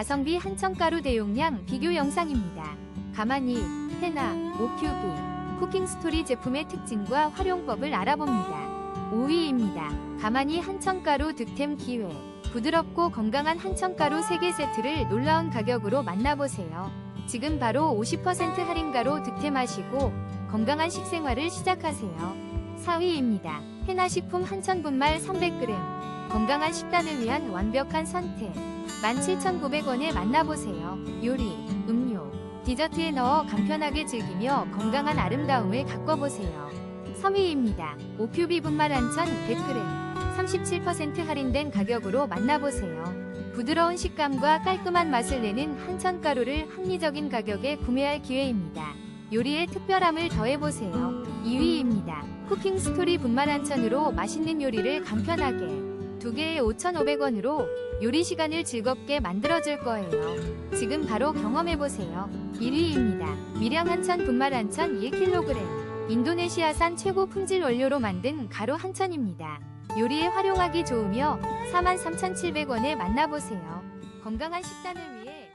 가성비 한천가루 대용량 비교 영상입니다. 가만히 헤나 오큐비 쿠킹 스토리 제품의 특징과 활용법을 알아봅니다. 5위입니다. 가만히 한천가루 득템 기회 부드럽고 건강한 한천가루 3개 세트를 놀라운 가격으로 만나보세요. 지금 바로 50% 할인가로 득템하시고 건강한 식생활을 시작하세요. 4위입니다. 해나식품 한천분말 300g 건강한 식단을 위한 완벽한 선택 17,900원에 만나보세요. 요리, 음료, 디저트에 넣어 간편하게 즐기며 건강한 아름다움을 가꿔보세요. 3위입니다. 오큐비 분말 한천 100g 37% 할인된 가격으로 만나보세요. 부드러운 식감과 깔끔한 맛을 내는 한천 가루를 합리적인 가격에 구매할 기회입니다. 요리에 특별함을 더해보세요. 2위입니다. 쿠킹 스토리 분말 한천으로 맛있는 요리를 간편하게 두 개에 5,500원으로 요리 시간을 즐겁게 만들어줄 거예요. 지금 바로 경험해보세요. 1위입니다. 밀양 한천 분말 한천 1kg 인도네시아산 최고 품질 원료로 만든 가루 한천입니다. 요리에 활용하기 좋으며 43,700원에 만나보세요. 건강한 식단을 위해